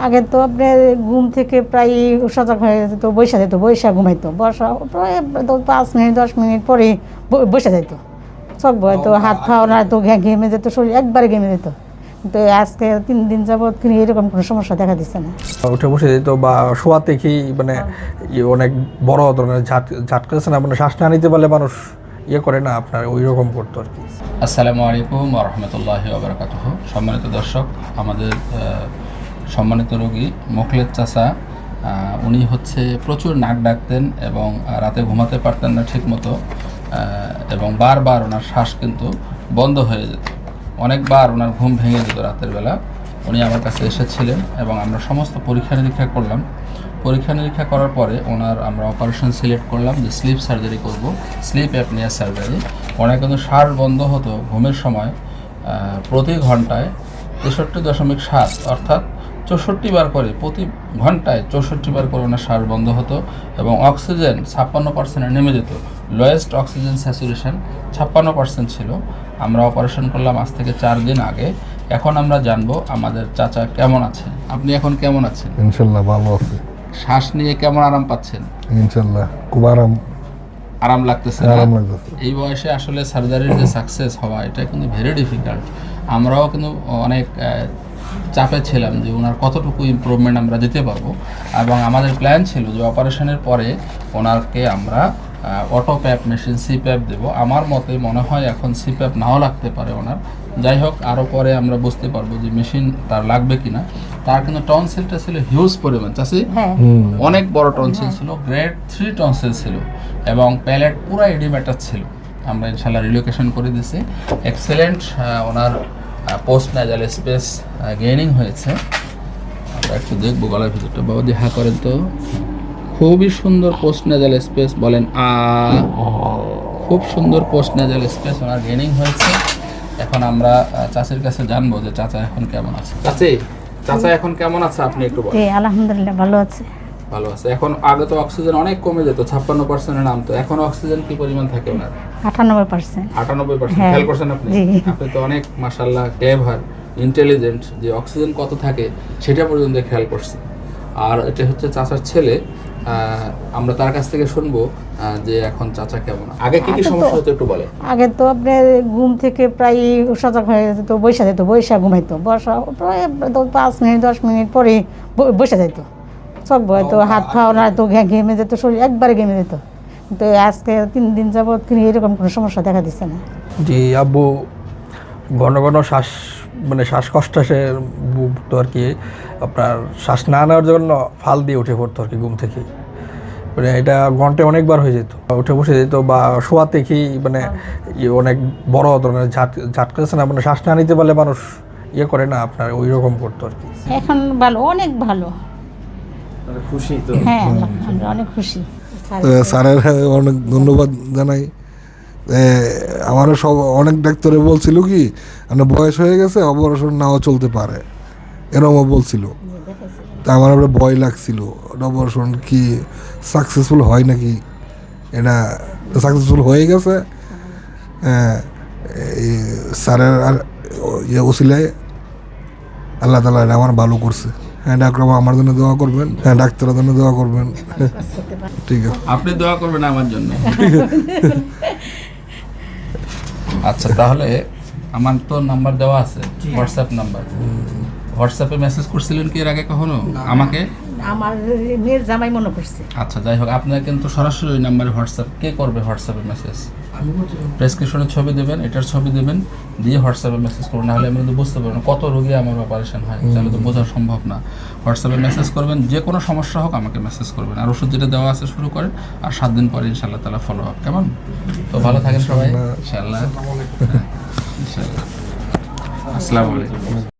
আগে তো আপনার ঘুম থেকে প্রায় সজাগ হয়ে যেত বৈশা যেত বৈশা ঘুমাইতো। বসা প্রায় তো পাঁচ মিনিট দশ মিনিট পরে বসে যাইতো। চোখ বয়তো হাত পাও না তো ঘে- ঘেমে যেত শরীর একবারে ঘেমে যেত। কিন্তু আজকে তিন দিন যাবৎ কিন্তু এরকম কোনো সমস্যা দেখা দিচ্ছে না। উঠে বসে যেত বা শোয়া থেকেই মানে ইয়ে অনেক বড় ধরনের ঝাট ঝাটকাছে না মানে শ্বাস না নিতে পারলে মানুষ ইয়ে করে না আপনার ওই রকম করতো আর কি। আসসালামু আলাইকুম রহমতুল্লাহ সম্মানিত দর্শক আমাদের সম্মানিত রোগী মোখলেদ আহ, উনি হচ্ছে প্রচুর নাক ডাকতেন এবং রাতে ঘুমাতে পারতেন না ঠিকমতো এবং বারবার ওনার শ্বাস কিন্তু বন্ধ হয়ে যেত। অনেকবার ওনার ঘুম ভেঙে যেত রাতের বেলা। উনি আমার কাছে এসেছিলেন এবং আমরা সমস্ত পরীক্ষা নিরীক্ষা করলাম। পরীক্ষা নিরীক্ষা করার পরে ওনার আমরা অপারেশন সিলেক্ট করলাম যে স্লিপ সার্জারি করব স্লিপ অ্যাপনিয়া সার্জারি ওনার কিন্তু শ্বাস বন্ধ হতো ঘুমের সময় প্রতি ঘন্টায় তেষট্টি দশমিক সাত অর্থাৎ চৌষট্টি বার করে প্রতি ঘন্টায় চৌষট্টি বার করে ওনার শ্বাস বন্ধ হতো এবং অক্সিজেন ছাপ্পান্ন পার্সেন্টে নেমে যেত। লোয়েস্ট অক্সিজেন স্যাচুরেশন ছাপ্পান্ন পার্সেন্ট ছিল। আমরা অপারেশন করলাম আজ থেকে চার দিন আগে। এখন আমরা জানব আমাদের চাচা কেমন আছে আপনি এখন কেমন আছেন? ইনশাল্লাহ ভালো আছে। শ্বাস নিয়ে কেমন আরাম পাচ্ছেন? ইনশাল্লাহ খুব আরাম। আরাম লাগতেছে আরাম লাগতেছে। এই বয়সে আসলে সার্জারির যে সাকসেস হওয়া এটা কিন্তু ভেরি ডিফিকাল্ট আমরাও কিন্তু অনেক চাপে ছিলাম যে ওনার কতটুকু ইমপ্রুভমেন্ট আমরা দিতে পারব। এবং আমাদের প্ল্যান ছিল যে অপারেশনের পরে ওনাকে আমরা অটো প্যাপ মেশিন সিপ্যাপ দেবো। আমার মতে মনে হয় এখন সিপ্যাপ নাও লাগতে পারে ওনার। যাই হোক আরও পরে আমরা বুঝতে পারব যে মেশিন তার লাগবে কিনা। তার কিন্তু টনসিলটা ছিল হিউজ পরিমাণ। চাষি হ্যাঁ। অনেক বড় টনসিল ছিল গ্রেড থ্রি টনসিল ছিল এবং প্যালেট পুরো এডিমেটার ছিল। আমরা ইনশাল্লাহ রিলোকেশন করে দিছি। এক্সেলেন্ট ওনার পোস্ট নাজাল স্পেস গেইনিং হয়েছে। আমরা একটু দেখব গলার ভিতরটা। বাবা দিয়ে হা করেন তো। খুবই সুন্দর পোস্ট নাজাল স্পেস বলেন আ। খুব সুন্দর পোস্ট নাজাল স্পেস ওনার গেইনিং হয়েছে। এখন আমরা চাচির কাছে জানব যে চাচা এখন কেমন আছে। চাচি চাচা এখন কেমন আছে? আপনি একটু বলেন। আলহামদুলিল্লাহ ভালো আছে। ভালো আছে। এখন আগে তো অক্সিজেন অনেক কমে যেত ছাপ্পান্ন পার্সেন্টের নামতো এখন অক্সিজেন কি পরিমাণ থাকে ওনার? আটানব্বই পার্সেন্ট আটানব্বই পার্সেন্ট হ্যাঁ। খেয়াল করছেন আপনি? আপনি তো অনেক মাসাল্লাহ ক্লেভার ইন্টেলিজেন্ট যে অক্সিজেন কত থাকে সেটা পর্যন্ত খেয়াল করছে। আর এটা হচ্ছে চাচার ছেলে আমরা তার কাছ থেকে শুনব যে এখন চাচা কেমন। আগে কি কি সমস্যা হতো একটু বলে আগে তো আপনার ঘুম থেকে প্রায় সজাগ হয়ে যেত বৈশা যেত বৈশা ঘুমাইতো। বসা প্রায় তো পাঁচ মিনিট দশ মিনিট পরে বসে যাইতো। চোখ বয়তো হাত পাও না তো ঘেমে যেত শরীর একবারে ঘেমে যেত। কিন্তু আজকে তিন দিন যাবৎ কিন্তু এরকম কোনো সমস্যা দেখা দিচ্ছে না। জি আব্বু ঘন ঘন শ্বাস মানে শ্বাসকষ্ট সে ভুগতো আর কি। আপনার শ্বাস না নেওয়ার জন্য ফাল দিয়ে উঠে পড়তো আর কি ঘুম থেকে। মানে এটা ঘন্টায় অনেকবার হয়ে যেত। উঠে বসে যেত বা শোয়া থেকেই মানে অনেক বড় ধরনের ঝাট ঝাটকাছে না মানে শ্বাস না নিতে পারলে মানুষ ইয়ে করে না আপনার ওই রকম করতো আর কি। এখন ভালো অনেক ভালো। খুশি তো? হ্যাঁ আমরা অনেক খুশি। স্যারের অনেক ধন্যবাদ জানাই। আমারও সব অনেক ডাক্তারে বলছিল কি মানে বয়স হয়ে গেছে অপারেশন নাও চলতে পারে। এরকমও বলছিল। তা আমার আবার ভয় লাগছিল অপারেশন কি সাকসেসফুল হয় নাকি? এটা সাকসেসফুল হয়ে গেছে? হ্যাঁ, এই স্যারের আর ইয়ে ওসিলায় আল্লাহ তালা এটা আমার ভালো করছে। হ্যাঁ ডাক্তারবাবু আমার জন্য দোয়া করবেন। হ্যাঁ ডাক্তারের জন্য দোয়া করবেন। ঠিক আছে। আপনি দোয়া করবেন আমার জন্য। আচ্ছা তাহলে আমার তো নাম্বার দেওয়া আছে হোয়াটসঅ্যাপ নাম্বার। হোয়াটসঅ্যাপে মেসেজ করছিলেন কি এর আগে কখনো? আমাকে? আমার মেয়ের জামাই মনে করছে আচ্ছা যাই হোক আপনার কিন্তু সরাসরি ওই নাম্বারে হোয়াটসঅ্যাপ কে করবে হোয়াটসঅ্যাপে মেসেজ প্রেসক্রিপশনের ছবি দেবেন এটার ছবি দেবেন দিয়ে হোয়াটসঅ্যাপে মেসেজ করবেন নাহলে আমি কিন্তু বুঝতে পারব না কত রোগী আমার অপারেশন হয় তাহলে তো বোঝা সম্ভব না। হোয়াটসঅ্যাপে মেসেজ করবেন যে কোনো সমস্যা হোক আমাকে মেসেজ করবেন আর ওষুধ যেটা দেওয়া আছে শুরু করেন আর সাত দিন পরে ইনশাল্লাহ তালা ফলো আপ কেমন? তো ভালো থাকেন সবাই ইনশাল্লাহ ইনশাল্লাহ আসসালামু আলাইকুম।